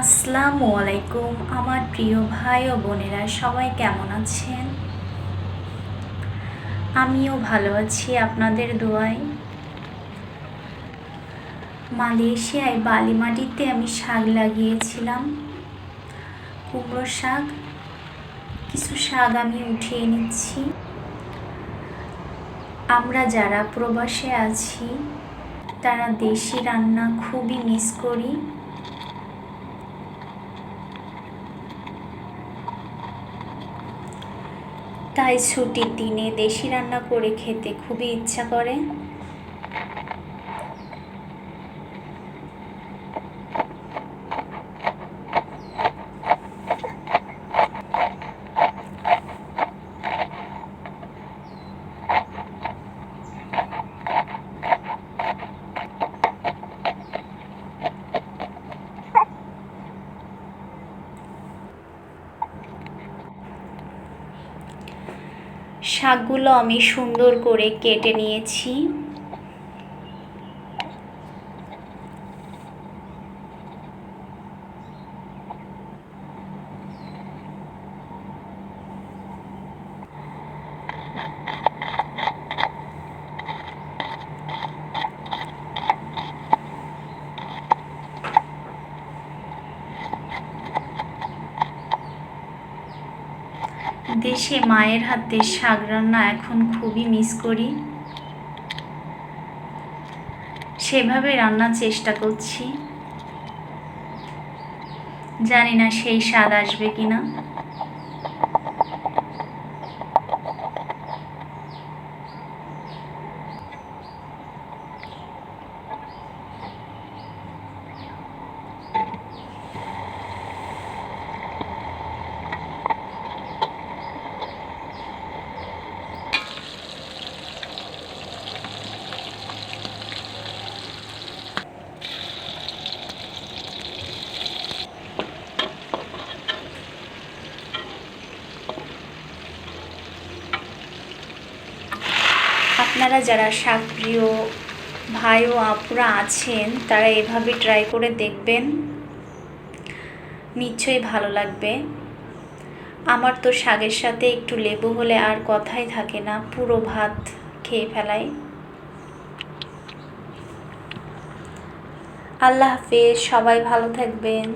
আসসালামু আলাইকুম, আমার প্রিয় ভাই ও বোনেরা, সবাই কেমন আছেন? আমিও ভালো আছি, আপনাদের দোয়ায়। মালয়েশিয়ায় বালিমাটিতে আমি শাক লাগিয়েছিলাম, কুমড়ো শাক। কিছু শাক আমি উঠিয়ে নিচ্ছি। আমরা যারা প্রবাসে আছি, তারা দেশি রান্না খুবই মিস করি। তাই ছুটির দিনে দেশি রান্না করে খেতে খুবই ইচ্ছা করে। শাকগুলো আমি সুন্দর করে কেটে নিয়েছি। দেশে মায়ের হাতে শাক রান্না এখন খুবই মিস করি। সেভাবে রান্নার চেষ্টা করছি। জানি না সেই স্বাদ আসবে কিনা। আপনারা যারা শাকপ্রিয় ভাই ও আপুরা আছেন, তারা এভাবে ট্রাই করে দেখবেন। নিশ্চয়ই ভালো লাগবে। আমার তো শাকের সাথে একটু লেবু হলে আর কথাই থাকে না, পুরো ভাত খেয়ে ফেলাই। আল্লাহ হাফেজ, সবাই ভালো থাকবেন।